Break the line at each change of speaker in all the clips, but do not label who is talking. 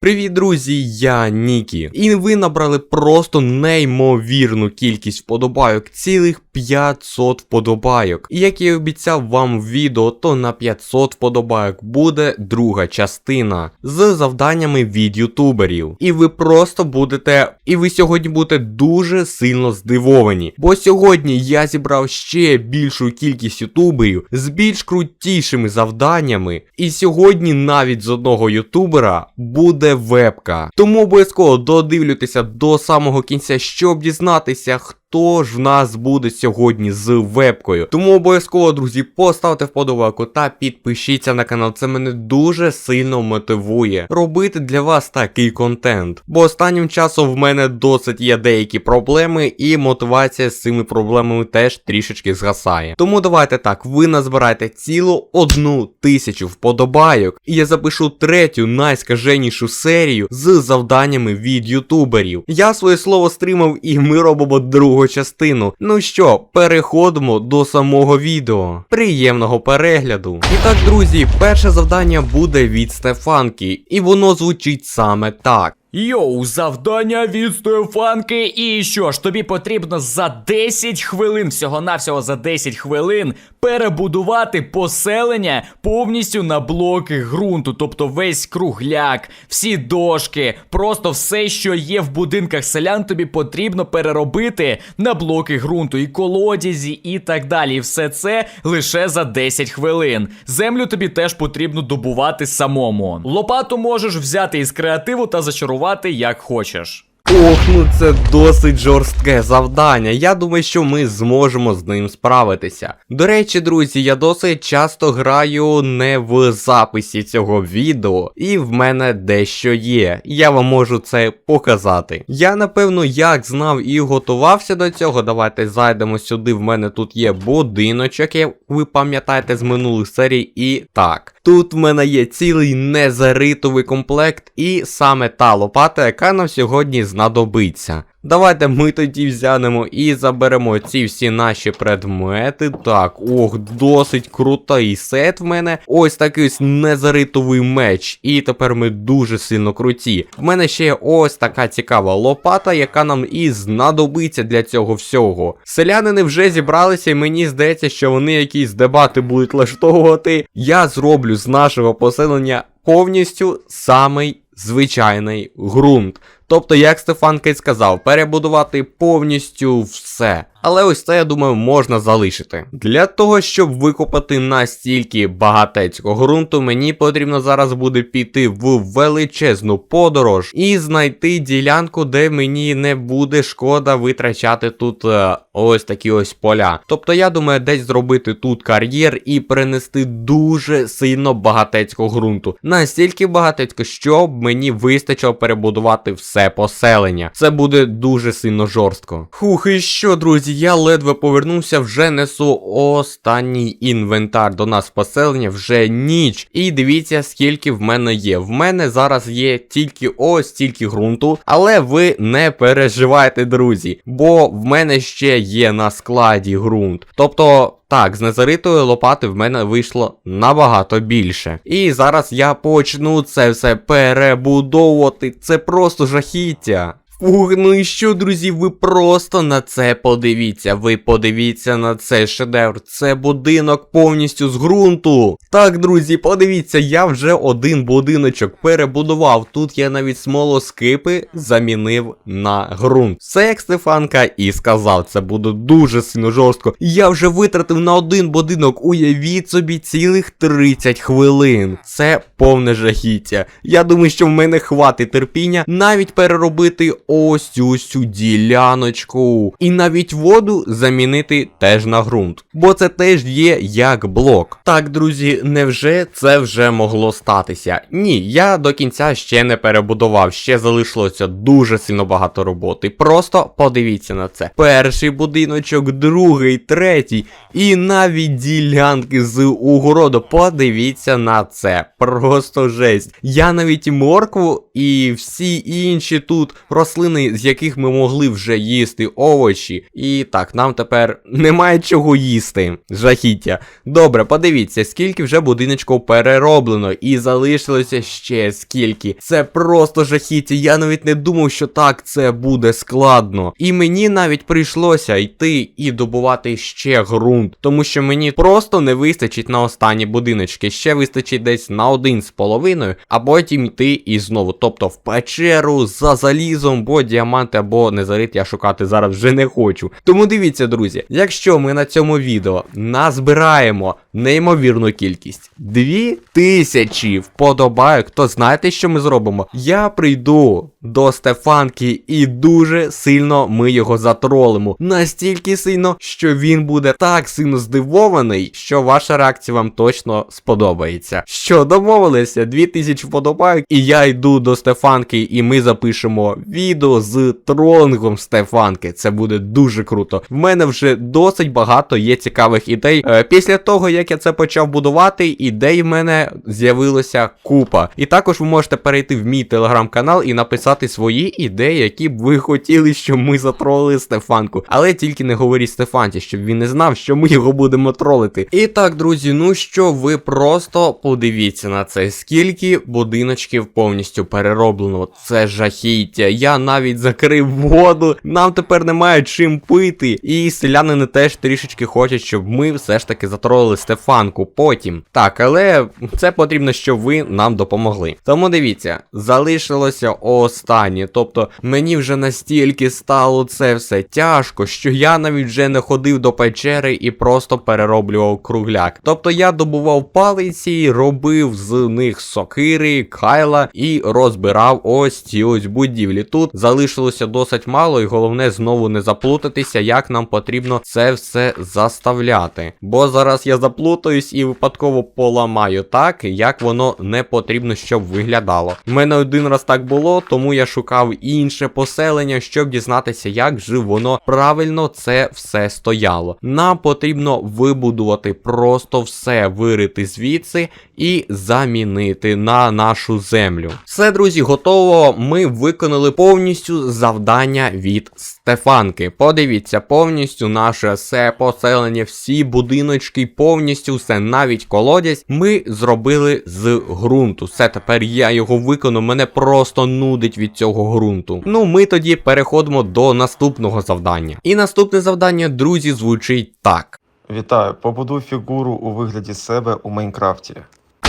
Привіт, друзі, я Нікі. І ви набрали просто неймовірну кількість вподобайок, цілих 500 вподобайок. І як я і обіцяв вам в відео, то на 500 вподобайок буде друга частина з завданнями від ютуберів. І ви просто будете, і ви сьогодні будете дуже сильно здивовані. Бо сьогодні я зібрав ще більшу кількість ютуберів з більш крутішими завданнями. І сьогодні навіть з одного ютубера буде вебка. Тому обов'язково додивлюйтеся до самого кінця, щоб дізнатися, хто ж в нас буде сьогодні з вебкою. Тому обов'язково, друзі, поставте вподобайку та підпишіться на канал. Це мене дуже сильно мотивує робити для вас такий контент. Бо останнім часом в мене досить є деякі проблеми, і мотивація з цими проблемами теж трішечки згасає. Тому давайте так, ви назбирайте цілу одну тисячу вподобайок, і я запишу третю найскаженішу серію з завданнями від ютуберів. Я своє слово стримав, і ми робимо другу частину. Ну що, переходимо до самого відео. Приємного перегляду. І так, друзі, перше завдання буде від Стефанки, і воно звучить саме так.
Йоу, завдання від Стефанки. І що ж, тобі потрібно за 10 хвилин, всього-навсього за 10 хвилин, перебудувати поселення повністю на блоки ґрунту. Тобто весь кругляк, всі дошки, просто все, що є в будинках селян, тобі потрібно переробити на блоки ґрунту, і колодязі, і так далі. І все це лише за 10 хвилин. Землю тобі теж потрібно добувати самому. Лопату можеш взяти із креативу та зачарувати як хочеш.
Ох, ну це досить жорстке завдання. Я думаю, що ми зможемо з ним справитися. До речі, друзі, я досить часто граю не в записі цього відео, і в мене дещо є. Я вам можу це показати. Я напевно як знав і готувався до цього. Давайте зайдемо сюди. В мене тут є будиночок, як ви пам'ятаєте з минулих серій. І так, тут в мене є цілий незаритовий комплект, і саме та лопата, яка нам сьогодні знадобиться. Давайте ми тоді взянемо і заберемо ці всі наші предмети. Так, ох, досить крутий сет в мене. Ось такий ось незаритовий меч. І тепер ми дуже сильно круті. В мене ще є ось така цікава лопата, яка нам і знадобиться для цього всього. Селянини вже зібралися, і мені здається, що вони якісь дебати будуть влаштовувати. Я зроблю з нашого поселення повністю самий звичайний ґрунт. Тобто, як Стефан Кейт сказав, перебудувати повністю все. Але ось це, я думаю, можна залишити. Для того, щоб викопати настільки багатецького ґрунту, мені потрібно зараз буде піти в величезну подорож і знайти ділянку, де мені не буде шкода витрачати тут е, ось такі ось поля. Тобто, я думаю, десь зробити тут кар'єр і перенести дуже сильно багатецького ґрунту. Настільки багатецько, щоб мені вистачило перебудувати все поселення. Це буде дуже сильно жорстко. Хух, і що, друзі, я ледве повернувся, вже несу останній інвентар до нас в поселення, вже ніч. І дивіться, скільки в мене є. В мене зараз є тільки ось стільки ґрунту, але ви не переживайте, друзі, бо в мене ще є на складі ґрунт. Тобто. Так, з незаритої лопати в мене вийшло набагато більше. І зараз я почну це все перебудовувати. Це просто жахіття. Фух, ну і що, друзі, ви просто на це подивіться. Ви подивіться на цей шедевр. Це будинок повністю з ґрунту. Так, друзі, подивіться, я вже один будиночок перебудував. Тут я навіть смолоскипи замінив на ґрунт. Все як Стефанка і сказав, це буде дуже сильно жорстко. Я вже витратив на один будинок, уявіть собі, цілих 30 хвилин. Це повне жахіття. Я думаю, що в мене хватить терпіння навіть переробити ось цю цю діляночку. І навіть воду замінити теж на ґрунт. Бо це теж є як блок. Так, друзі, невже це вже могло статися? Ні, я до кінця ще не перебудував, ще залишилося дуже сильно багато роботи. Просто подивіться на це. Перший будиночок, другий, третій. І навіть ділянки з угороду. Подивіться на це. Просто жесть. Я навіть моркву і всі інші тут рослини, з яких ми могли вже їсти овочі. І так, нам тепер немає чого їсти. Жахіття. Добре, подивіться, скільки вже будиночків перероблено, і залишилося ще скільки. Це просто жахіття. Я навіть не думав, що так це буде складно. І мені навіть прийшлося йти і добувати ще ґрунт, тому що мені просто не вистачить на останні будиночки. Ще вистачить десь на один з половиною, а потім йти і знову. Тобто в печеру за залізом, бо діамант або незарит я шукати зараз вже не хочу. Тому дивіться, друзі, якщо ми на цьому відео назбираємо неймовірну кількість дві тисячі вподобайок, то знаєте, що ми зробимо? Я прийду до Стефанки і дуже сильно ми його затролимо. Настільки сильно, що він буде так сильно здивований, що ваша реакція вам точно сподобається. Що домовилися? 2000 вподобайок, і я йду до Стефанки, і ми запишемо відео з тролингом Стефанки. Це буде дуже круто. В мене вже досить багато є цікавих ідей. Е, після того, як я це почав будувати, ідей в мене з'явилося купа. І також ви можете перейти в мій телеграм-канал і написати свої ідеї, які б ви хотіли, щоб ми затролили Стефанку. Але тільки не говоріть Стефанці, щоб він не знав, що ми його будемо тролити. І так, друзі, ну що, ви просто подивіться на це, скільки будиночків повністю перероблено. Це жахіття. Я навіть закрив воду. Нам тепер немає чим пити. І селянини теж трішечки хочуть, щоб ми все ж таки затролили Стефанку потім. Так, але це потрібно, щоб ви нам допомогли. Тому дивіться, залишилося останнє. Тобто мені вже настільки стало це все тяжко, що я навіть вже не ходив до печери і просто перероблював кругляк. Тобто я добував палиці, робив з них сокири, кайла і розбирав ось ці ось будівлі. Тут залишилося досить мало, і головне знову не заплутатися, як нам потрібно це все заставляти. Бо зараз я заплутаюсь і випадково поламаю так, як воно не потрібно, щоб виглядало. У мене один раз так було, тому я шукав інше поселення, щоб дізнатися, як же воно правильно це все стояло. Нам потрібно вибудувати просто все, вирити звідси і замінити на нашу землю. Все, друзі, готово. Ми виконали повністю завдання від Стефанки. Подивіться, повністю наше все поселення, всі будиночки, повністю все, навіть колодязь, ми зробили з ґрунту. Все, тепер я його виконую, мене просто нудить від цього ґрунту. Ну, ми тоді переходимо до наступного завдання. І наступне завдання, друзі, звучить так.
Вітаю, побудуй фігуру у вигляді себе у Майнкрафті.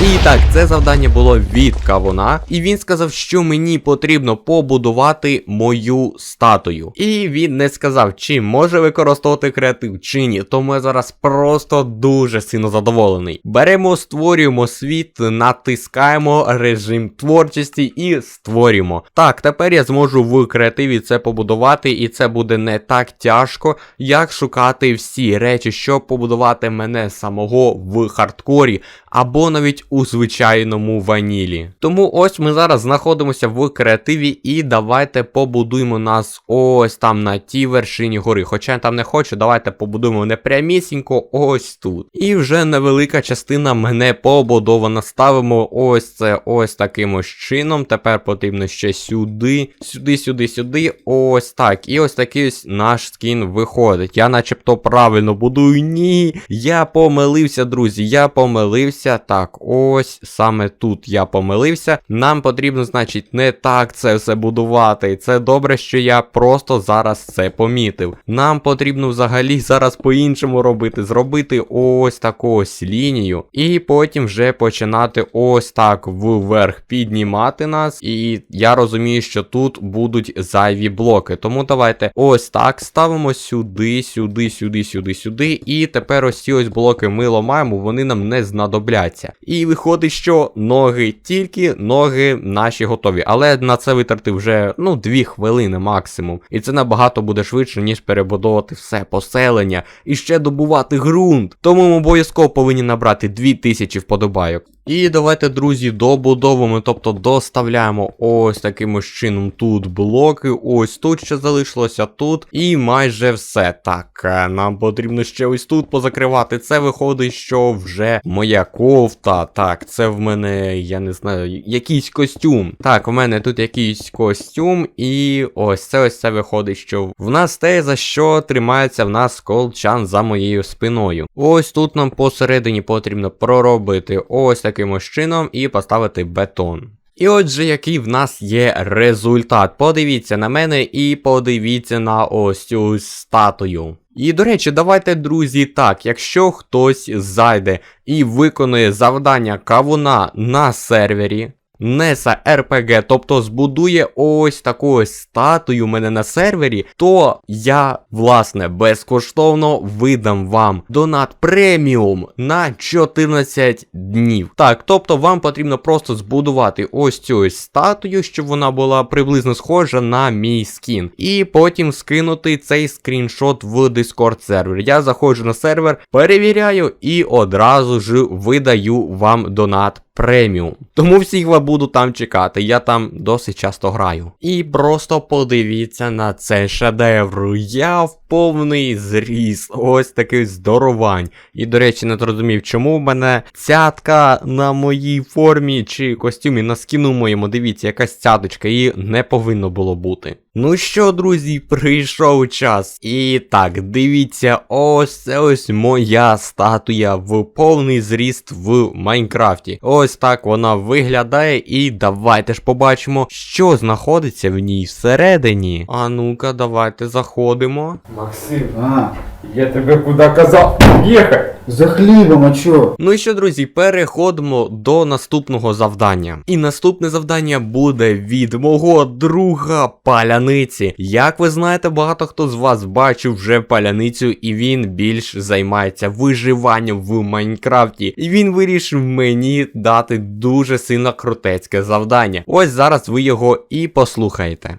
І так, це завдання було від кавуна, і він сказав, що мені потрібно побудувати мою статую. І він не сказав, чи може використовувати креатив, чи ні. Тому я зараз просто дуже сильно задоволений. Беремо, створюємо світ, натискаємо режим творчості і створюємо. Так, тепер я зможу в креативі це побудувати, і це буде не так тяжко, як шукати всі речі, щоб побудувати мене самого в хардкорі, або навіть у звичайному ванілі. Тому ось ми зараз знаходимося в креативі, і давайте побудуємо нас ось там на тій вершині гори. Хоча я там не хочу, давайте побудуємо не прямісінько ось тут. І вже невелика частина мене побудована. Ставимо ось це ось таким ось чином. Тепер потрібно ще сюди, сюди, сюди, сюди. Ось так. І ось такий ось наш скін виходить. Я начебто правильно будую. Ні. Я помилився, друзі. Я помилився. Так, ось саме тут я помилився. Нам потрібно, значить, не так це все будувати. Це добре, що я просто зараз це помітив. Нам потрібно взагалі зараз по-іншому робити. Зробити ось таку ось лінію. І потім вже починати ось так вверх піднімати нас. І я розумію, що тут будуть зайві блоки. Тому давайте ось так ставимо сюди, сюди, сюди, сюди, сюди. І тепер ось ці ось блоки ми ламаємо, вони нам не знадобляться. І виходить, що ноги, тільки ноги наші готові. Але на це витратив вже ну 2 хвилини максимум. І це набагато буде швидше, ніж перебудовувати все поселення і ще добувати ґрунт. Тому ми обов'язково повинні набрати 2000 вподобайок. І давайте, друзі, добудовуємо, тобто доставляємо ось таким чином тут блоки, ось тут ще залишилося тут, і майже все. Так, е, нам потрібно ще ось тут позакривати. Це виходить, що вже моя кофта. Так, це в мене, я не знаю, якийсь костюм. Так, у мене тут якийсь костюм, і ось це ось це виходить, що в нас те, за що тримається в нас колчан за моєю спиною. Ось тут нам посередині потрібно проробити ось таким чином і поставити бетон. І отже, який в нас є результат. Подивіться на мене і подивіться на ось цю статую. І до речі, давайте, друзі, так, якщо хтось зайде і виконує завдання кавуна на сервері. Неса РПГ, тобто збудує ось таку статую у мене на сервері, то я, власне, безкоштовно видам вам донат преміум на 14 днів. Так, тобто вам потрібно просто збудувати ось цю ось статую, щоб вона була приблизно схожа на мій скін. І потім скинути цей скріншот в Discord сервер. Я заходжу на сервер, перевіряю і одразу ж видаю вам донат преміум. Тому всіх вас буду там чекати, я там досить часто граю. І просто подивіться на цей шедевр. Я в повний зріст, ось такий здоровань. І, до речі, не зрозумів, чому в мене цятка на моїй формі чи костюмі на скіну моєму. Дивіться, якась цяточка, її не повинно було бути. Ну що, друзі, прийшов час. І так, дивіться, ось це ось моя статуя в повний зріст в Майнкрафті. Ось так вона виглядає, і давайте ж побачимо, що знаходиться в ній всередині. А ну-ка, давайте заходимо.
Максим,
А,
я тебе куди казав? Їхай!
за хлібом, а чо?
Ну і що, друзі, переходимо до наступного завдання. І наступне завдання буде від мого друга паляниці. Як ви знаєте, багато хто з вас бачив вже паляницю, і він більш займається виживанням в Майнкрафті. І він вирішив мені дати дуже сильно крутецьке завдання. Ось зараз ви його і послухаєте.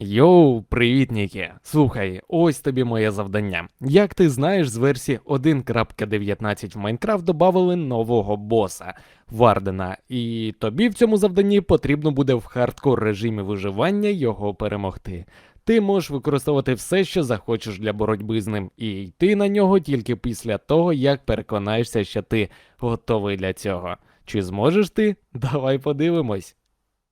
Йоу, привіт, Нікі. Слухай, ось тобі моє завдання. Як ти знаєш, з версії 1.19 в Майнкрафт додали нового боса Вардена, і тобі в цьому завданні потрібно буде в хардкор режимі виживання його перемогти. Ти можеш використовувати все, що захочеш для боротьби з ним, і йти на нього тільки після того, як переконаєшся, що ти готовий для цього. Чи зможеш ти? Давай подивимось.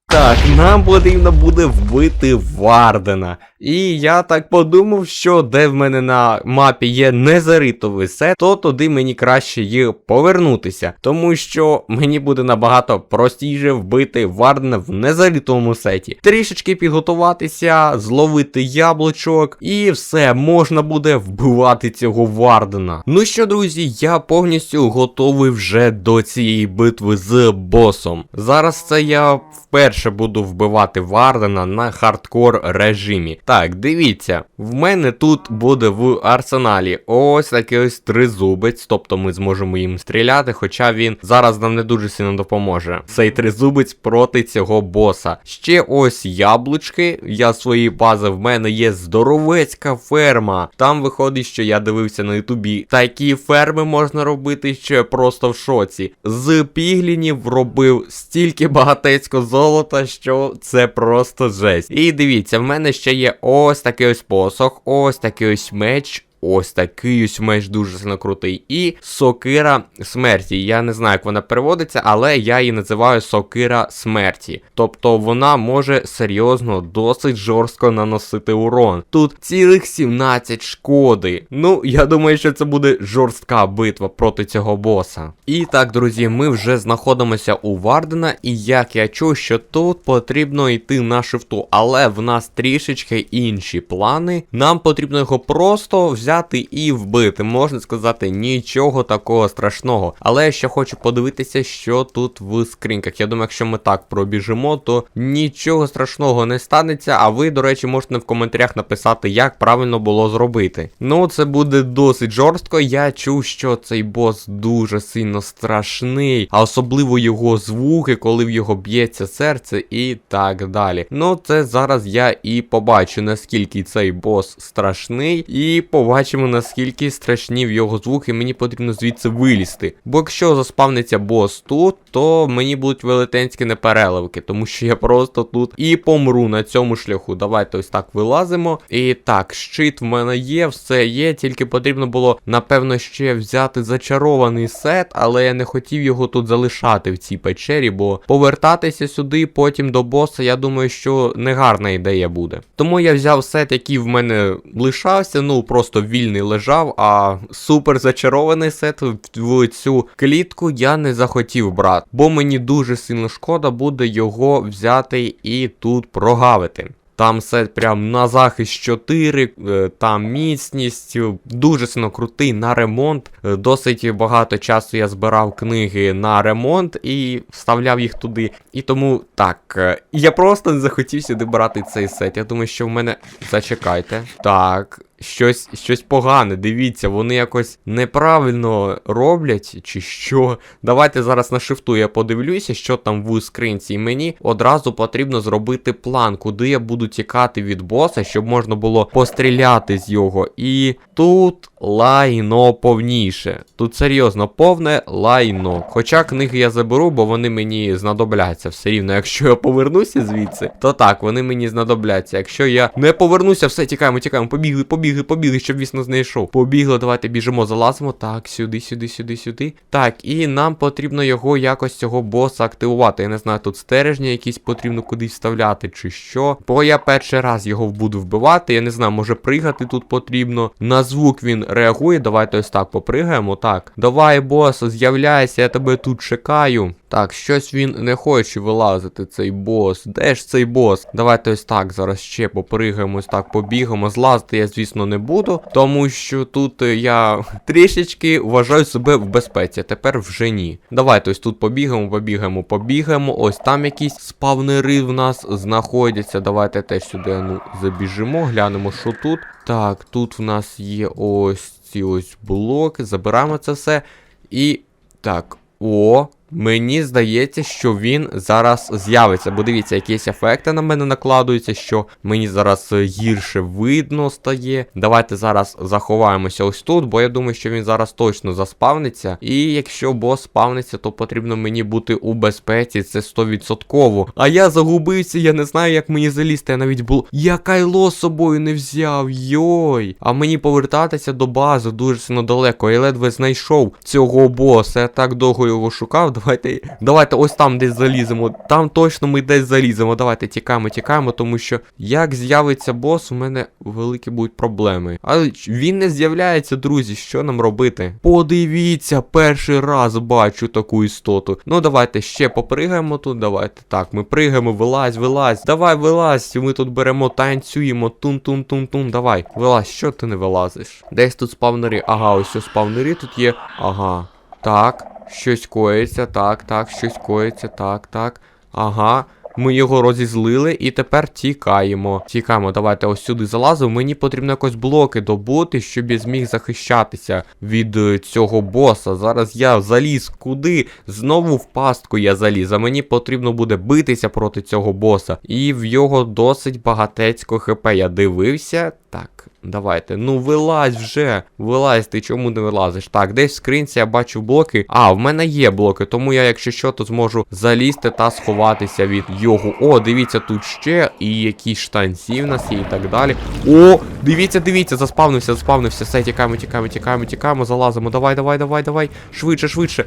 Так, нам потрібно буде вбити Вардена. І я так подумав, що де в мене на мапі є незаритовий сет, то туди мені краще є повернутися. Тому що мені буде набагато простіше вбити Вардена в незаритовому сеті. Трішечки підготуватися, зловити яблучок, і все, можна буде вбивати цього Вардена. Ну що, друзі, я повністю готовий вже до цієї битви з босом. Зараз це я вперше буду вбивати Вардена на хардкор режимі. Так, дивіться, в мене тут буде в арсеналі ось такий ось тризубець, тобто ми зможемо їм стріляти, хоча він зараз нам не дуже сильно допоможе. Цей тризубець проти цього боса. Ще ось яблучки. Я свої бази, в мене є здоровецька ферма. Там виходить, що я дивився на ютубі. Такі ферми можна робити ще просто в шоці. З піглінів робив стільки багатецько золота, що це просто жесть. І дивіться, в мене ще є ось такий ось посох, ось такий ось меч. Ось такий ось меч дуже сильно крутий. І сокира смерті. Я не знаю, як вона переводиться, але я її називаю сокира смерті. Тобто вона може серйозно, досить жорстко наносити урон. Тут цілих 17 шкоди. Ну, я думаю, що це буде жорстка битва проти цього боса. І так, друзі, ми вже знаходимося у Вардена, і як я чув, що тут потрібно йти на шифту, але в нас трішечки інші плани. Нам потрібно його просто взяти і вбити. Можна сказати, нічого такого страшного. Але я ще хочу подивитися, що тут в скриньках. Я думаю, якщо ми так пробіжимо, то нічого страшного не станеться. А ви, до речі, можете в коментарях написати, як правильно було зробити. Ну, це буде досить жорстко. Я чув, що цей бос дуже сильно страшний, а особливо його звуки, коли в його б'ється серце і так далі. Ну, це зараз я і побачу, наскільки цей бос страшний, і побачу. Бачимо наскільки страшні в його звуки, мені потрібно звідси вилізти. Бо якщо заспавниться бос тут, то мені будуть велетенські непереливки, тому що я просто тут і помру на цьому шляху. Давайте ось так вилазимо. І так, щит в мене є, все є, тільки потрібно було, напевно, ще взяти зачарований сет, але я не хотів його тут залишати в цій печері, бо повертатися сюди потім до боса, я думаю, що негарна ідея буде. Тому я взяв сет, який в мене лишався, ну просто вільний лежав, а супер зачарований сет в- цю клітку я не захотів брати, бо мені дуже сильно шкода буде його взяти і тут прогавити. Там сет прям на захист 4, е, там міцність, дуже сильно крутий на ремонт. Е, Досить багато часу я збирав книги на ремонт і вставляв їх туди. І тому так, е, я просто не захотів сюди брати цей сет. Я думаю, що в мене. Зачекайте. Так. Щось, щось погане, дивіться, вони якось неправильно роблять, чи що. Давайте зараз на шифту я подивлюся, що там в скринці. І мені одразу потрібно зробити план, куди я буду тікати від боса, щоб можна було постріляти з його. І тут лайно повніше. Тут серйозно повне лайно. Хоча книги я заберу, бо вони мені знадобляться все рівно. Якщо я повернуся звідси, то так, вони мені знадобляться. Якщо я не повернуся, все, тікаємо, тікаємо, побігли, побігли, побігли, щоб він нас знайшов. Побігли, давайте біжимо, залазимо. Так, сюди, сюди, сюди, сюди. Так, і нам потрібно його якось цього боса активувати. Я не знаю, тут стержні якісь потрібно кудись вставляти, чи що. Бо я перший раз його буду вбивати. Я не знаю, може пригати тут потрібно. На звук він реагує. Давайте ось так попригаємо. Так. Давай, бос, з'являйся, я тебе тут чекаю. Так, щось він не хоче вилазити, цей бос. Де ж цей бос? Давайте ось так зараз ще попригаємо, ось так побігаємо. Злазити я, звісно, не буду, тому що тут е, я трішечки вважаю себе в безпеці. Тепер вже ні. Давайте ось тут побігаємо, побігаємо, побігаємо. Ось там якісь спавнери в нас знаходяться. Давайте теж сюди ну, забіжимо, глянемо, що тут. Так, тут в нас є ось ці ось блоки. Забираємо це все. І так, о, мені здається, що він зараз з'явиться. Бо дивіться, якісь ефекти на мене накладуються, що мені зараз е, гірше видно стає. Давайте зараз заховаємося ось тут, бо я думаю, що він зараз точно заспавниться. І якщо бос спавниться, то потрібно мені бути у безпеці, це 100%. А я загубився, я не знаю, як мені залізти. Я навіть було. Я кайло з собою не взяв. Йой. А мені повертатися до бази дуже сильно далеко. Я ледве знайшов цього боса. Я так довго його шукав. Давайте. Давайте ось там десь заліземо. Там точно ми десь заліземо. Давайте тікаємо, тікаємо, тому що як з'явиться бос, у мене великі будуть проблеми. Але він не з'являється, друзі. Що нам робити? Подивіться, перший раз бачу таку істоту. Ну давайте ще попригаємо тут. Давайте. Так, ми пригаємо, вилазь, вилазь. Давай, вилазь. Ми тут беремо, танцюємо. Тун-тун-тун-тун. Давай. Вилазь, що ти не вилазиш? Десь тут спавнери. Ага, ось спавнери тут є. Ага. Так. Щось коїться, так, так, щось коїться, так, так. Ага. Ми його розізлили і тепер тікаємо. Тікаємо, давайте ось сюди залазимо. Мені потрібно якось блоки добути, щоб я зміг захищатися від е, цього боса. Зараз я заліз куди? Знову в пастку я заліз. А мені потрібно буде битися проти цього боса. І в його досить багатецько хп. Я дивився. Так, давайте. Ну вилазь вже. Вилазь, ти чому не вилазиш? Так, десь в скринці я бачу блоки. А, в мене є блоки, тому я, якщо що, то зможу залізти та сховатися від його. О, дивіться, тут ще і якісь штанці в нас є і так далі. О, дивіться, дивіться, заспавнився, заспавнився. Все, тікаємо, тікаємо, тікаємо, тікаємо, залазимо. Давай, давай, давай, давай. Швидше, швидше.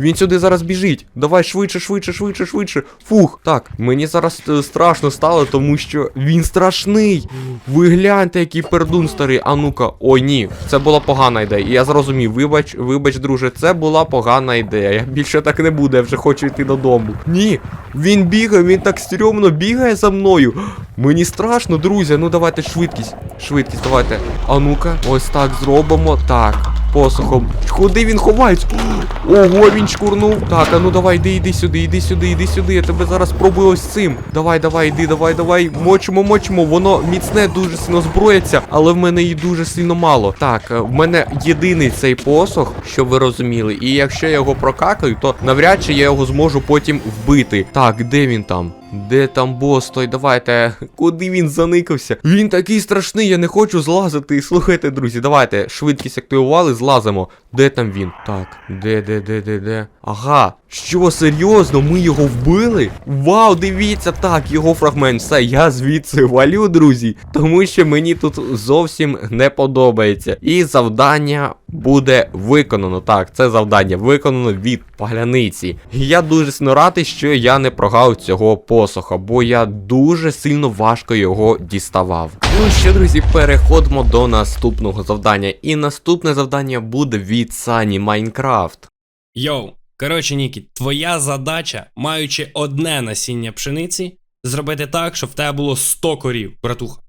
Він сюди зараз біжить. Давай, швидше, швидше, швидше, швидше. Фух. Так, мені зараз е, страшно стало, тому що він страшний. Ви гляньте, який пердун старий. А ну-ка, о, ні, це була погана ідея. І Я зрозумів, вибач, вибач, друже, це була погана ідея. Я більше так не буду, я вже хочу йти додому. Ні, він бігає, він так стрьомно бігає за мною. Мені страшно, друзі. Ну давайте швидкість. Швидкість, давайте. А ну-ка, ось так зробимо. Так. Посухом. Куди він ховається? Ого, він шкурнув. Так, а ну давай, йди, йди сюди, йди сюди, йди сюди. Я тебе зараз спробую ось цим. Давай, давай, йди, давай, давай. Мочимо, мочимо. Воно міцне дуже сильно зброється, але в мене її дуже сильно мало. Так, е, в мене єдиний цей посох, щоб ви розуміли. І якщо я його прокакаю, то навряд чи я його зможу потім вбити. Так, де він там? Де там бос той? Давайте. Куди він заникався? Він такий страшний, я не хочу злазити. Слухайте, друзі, давайте. Швидкість активували, злазимо. Де там він? Так, де, де, де, де, де? Ага. Що, серйозно? Ми його вбили? Вау, дивіться, так, його фрагмент. Все, я звідси валю, друзі. Тому що мені тут зовсім не подобається. І завдання буде виконано. Так, це завдання виконано від паляниці. І я дуже радий, що я не прогав цього посоха, бо я дуже сильно важко його діставав. Ну що, друзі, переходимо до наступного завдання. І наступне завдання буде від Сані Майнкрафт.
Йоу, коротше, Нікі, твоя задача, маючи одне насіння пшениці, зробити так, щоб в тебе було 100 корів, братуха.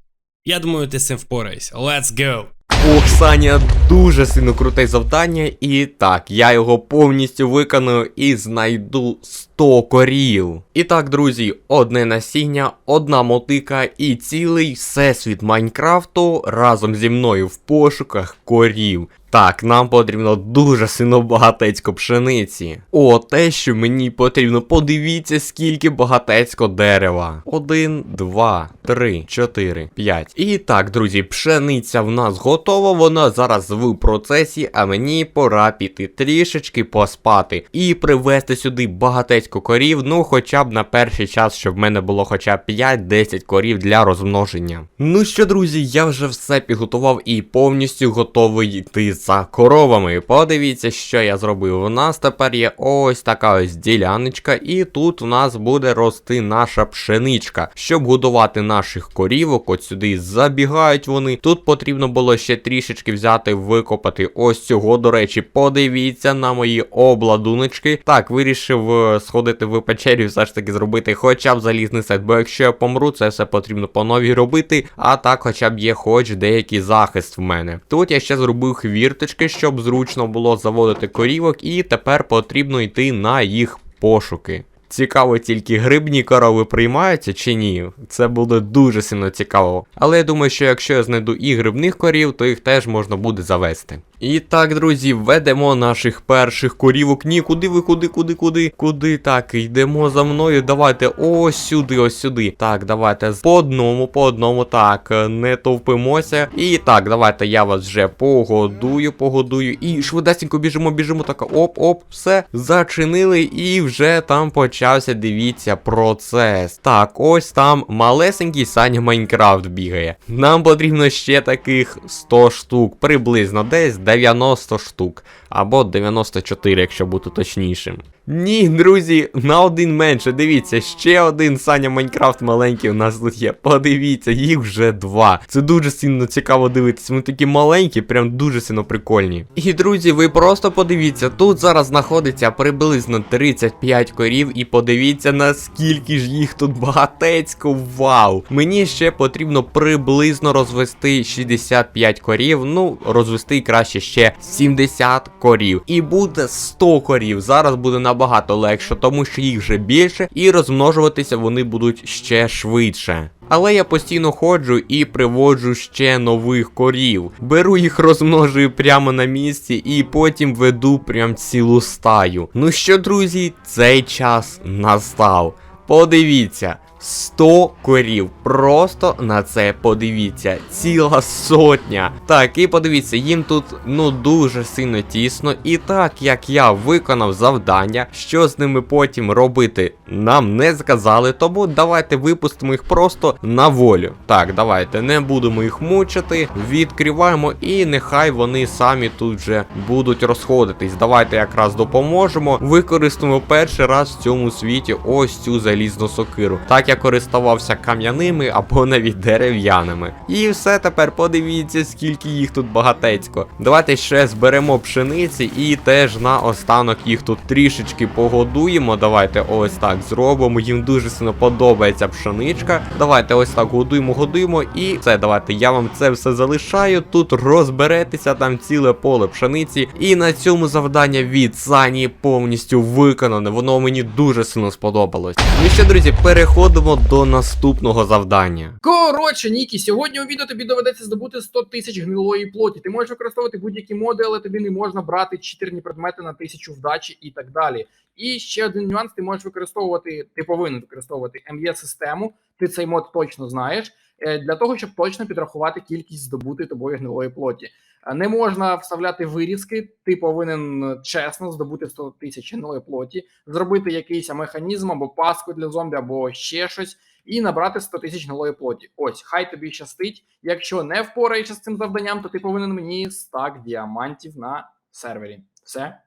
Я думаю, ти з цим впораєшся. Let's go!
Ох, Саня, дуже сильно круте завдання. І так, я його повністю виконую і знайду 100 корів. І так, друзі, одне насіння, одна мотика і цілий всесвіт Майнкрафту разом зі мною в пошуках корів. Так, нам потрібно дуже сильно багатецько пшениці. О, те, що мені потрібно, подивіться, скільки багатецько дерева. Один, два, три, чотири, п'ять. І так, друзі, пшениця в нас готова, вона зараз в процесі, а мені пора піти трішечки поспати і привезти сюди багатецько корів, ну хоча б на перший час, щоб в мене було хоча б 5-10 корів для розмноження. Ну що, друзі, я вже все підготував і повністю готовий йти за коровами. Подивіться, що я зробив. У нас тепер є ось така ось діляночка, і тут у нас буде рости наша пшеничка. Щоб годувати наших корівок, от сюди забігають вони. Тут потрібно було ще трішечки взяти, викопати ось цього. До речі, подивіться на мої обладуночки. Так, вирішив е, сходити в печері, все ж таки зробити хоча б залізний сет, бо якщо я помру, це все потрібно по новій робити. А так, хоча б є хоч деякий захист в мене. Тут я ще зробив хвірточки, щоб зручно було заводити корівок, і тепер потрібно йти на їх пошуки. Цікаво, тільки грибні корови приймаються чи ні. Це буде дуже сильно цікаво. Але я думаю, що якщо я знайду і грибних корів, то їх теж можна буде завести. І так, друзі, ведемо наших перших корівок. Ні, куди ви, куди, куди, куди? Куди так? Йдемо за мною. Давайте ось сюди, ось сюди. Так, давайте по одному, по одному. Так, е, не товпимося. І так, давайте я вас вже погодую, погодую. І швидесенько біжимо, біжимо. Так, оп, оп, все. Зачинили, і вже там почався, дивіться, процес. Так, ось там малесенький Саня Майнкрафт бігає. Нам потрібно ще таких 100 штук, приблизно десь 90 штук. Або 94, якщо бути точнішим. Ні, друзі, на один менше. Дивіться, ще один Саня Майнкрафт маленький у нас тут є. Подивіться, їх вже два. Це дуже сильно цікаво дивитися. Вони такі маленькі, прям дуже сильно прикольні. І друзі, ви просто подивіться, тут зараз знаходиться приблизно 35 корів, і подивіться, наскільки ж їх тут багатецько. Вау! Мені ще потрібно приблизно розвести 65 корів. Ну, розвести краще ще 70 корів. І буде 100 корів. Зараз буде набагато легше, тому що їх вже більше, і розмножуватися вони будуть ще швидше. Але я постійно ходжу і приводжу ще нових корів. Беру їх, розмножую прямо на місці і потім веду прям цілу стаю. Ну що, друзі, цей час настав. Подивіться. 100 корів. Просто на це подивіться. Ціла сотня. Так, і подивіться, їм тут ну дуже сильно тісно. І так як я виконав завдання, що з ними потім робити, нам не сказали. Тому давайте випустимо їх просто на волю. Так, давайте не будемо їх мучити. Відкриваємо, і нехай вони самі тут вже будуть розходитись. Давайте якраз допоможемо. Використаємо перший раз в цьому світі ось цю залізну сокиру. Так я користувався кам'яними або навіть дерев'яними. І все тепер подивіться, скільки їх тут багатецько. Давайте ще зберемо пшениці і теж на останок їх тут трішечки погодуємо. Давайте ось так зробимо. Їм дуже сильно подобається пшеничка. Давайте ось так годуємо, годуємо. І все, давайте я вам це все залишаю. Тут розберетеся там ціле поле пшениці. І на цьому завдання від Сані повністю виконане. Воно мені дуже сильно сподобалось. Ну що, друзі, переходимо переходимо до наступного завдання.
Коротше, Нікі, сьогодні у відео тобі доведеться здобути 100 тисяч гнилої плоті. Ти можеш використовувати будь-які моди, але тобі не можна брати читерні предмети на тисячу вдачі і так далі. І ще один нюанс: ти можеш використовувати, ти повинен використовувати МЄ-систему. Ти цей мод точно знаєш. е, Для того щоб точно підрахувати кількість здобутої тобою гнилої плоті. Не можна вставляти вирізки, ти повинен е, чесно здобути 100 тисяч нової плоті, зробити якийсь механізм або паску для зомбі, або ще щось, і набрати 100 тисяч нової плоті. Ось, хай тобі щастить. Якщо не впораєшся з цим завданням, то ти повинен мені стак діамантів на сервері. Все.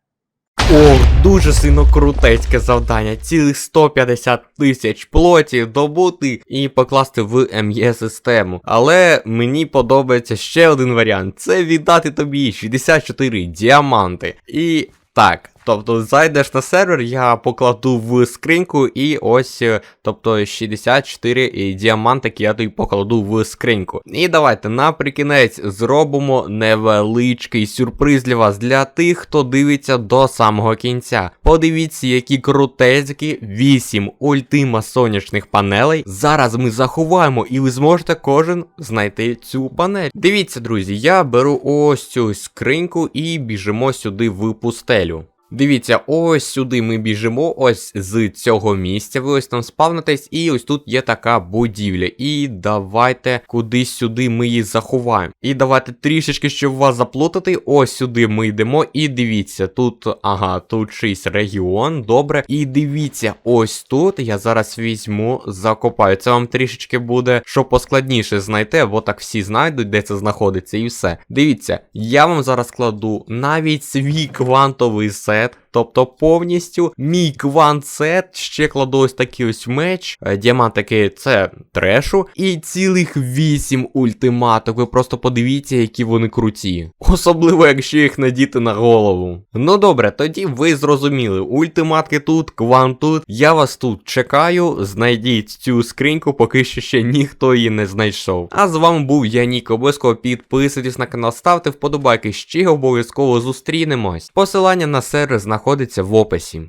Дуже сильно крутецьке завдання. Цілих 150 тисяч плотів добути і покласти в МЄ систему. Але мені подобається ще один варіант: це віддати тобі 64 діаманти. І так. Тобто зайдеш на сервер, я покладу в скриньку і ось, е, тобто 64 і діамантики я тобі покладу в скриньку. І давайте наприкінець зробимо невеличкий сюрприз для вас, для тих, хто дивиться до самого кінця. Подивіться, які крутецькі 8 ультима сонячних панелей. Зараз ми заховаємо, і ви зможете кожен знайти цю панель. Дивіться, друзі, я беру ось цю скриньку і біжимо сюди в пустелю. Дивіться, ось сюди ми біжимо, ось з цього місця. Ви ось там спавнитесь, і ось тут є така будівля. І давайте кудись сюди ми її заховаємо. І давайте трішечки, щоб вас заплутати. Ось сюди ми йдемо. І дивіться, тут, ага, тут чийсь регіон, добре. І дивіться, ось тут я зараз візьму, закопаю. Це вам трішечки буде, що поскладніше знайти, бо так всі знайдуть, де це знаходиться, і все. Дивіться, я вам зараз кладу навіть свій квантовий сет вперед. Тобто повністю мій квант-сет, ще кладу ось такий ось меч, е, діамантики це трешу, і цілих 8 ультиматок. Ви просто подивіться, які вони круті. Особливо, якщо їх надіти на голову. Ну добре, тоді ви зрозуміли. Ультиматки тут, квант тут. Я вас тут чекаю. Знайдіть цю скриньку, поки що ще ніхто її не знайшов. А з вами був я Нік. Обов'язково підписуйтесь на канал, ставте вподобайки, ще обов'язково зустрінемось. Посилання на сервер знаходиться в описі.